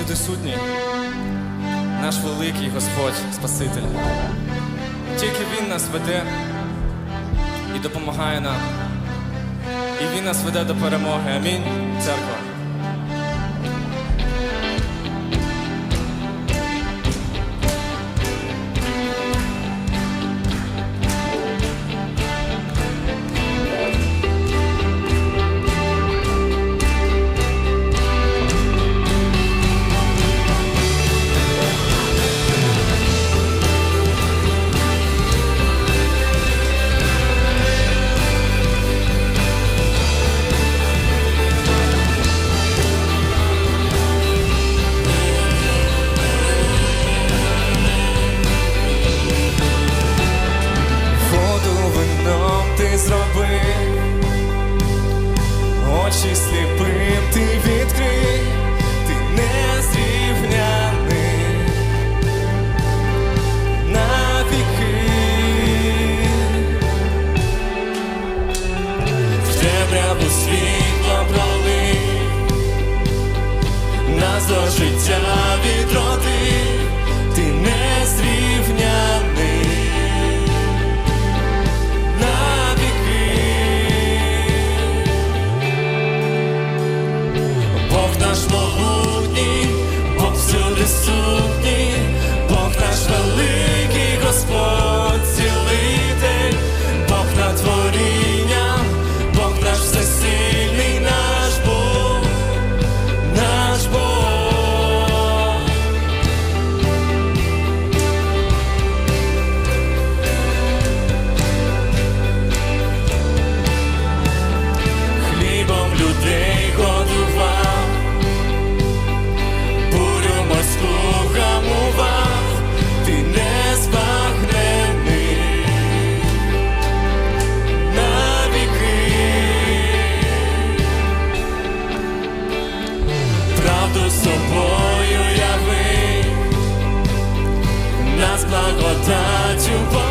всюди сутній, наш великий Господь Спаситель. Тільки Він нас веде і допомагає нам. І Він нас веде до перемоги. Амінь, церква. gospel. благодатью Божьей.